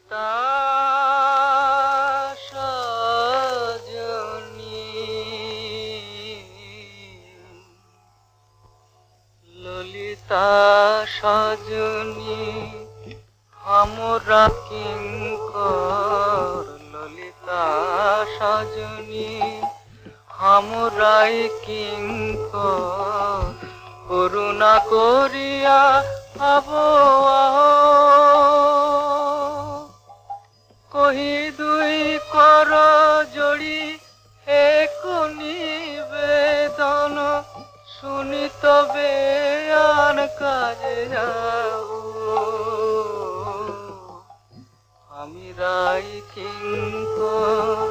ললিতা সজনী ললিতা সজনী আমরা কিঙ্কর ললিতা সজনী আমরাই কিঙ্কর করুণা করিয়া আবহাওয়া কহি দুই কর জড়ি এক নিবেদন। শুনি তবে আন কাজে আমি রাই কিঙ্কর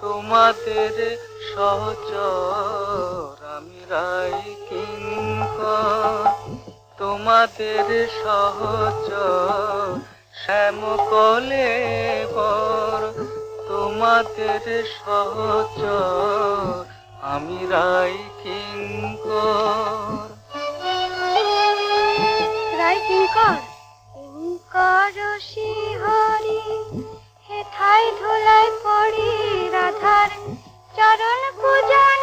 তোমাদের সহচর। আমি রাই কিঙ্কর তোমাদের সহচর। শ্যামকলে বর তোমাদের সহচর আমি রাই কিঙ্কর রাই কিঙ্কর কিঙ্কর শিহরি, হেথায় ধুলায় পড়ি রাধার চরণ পূজন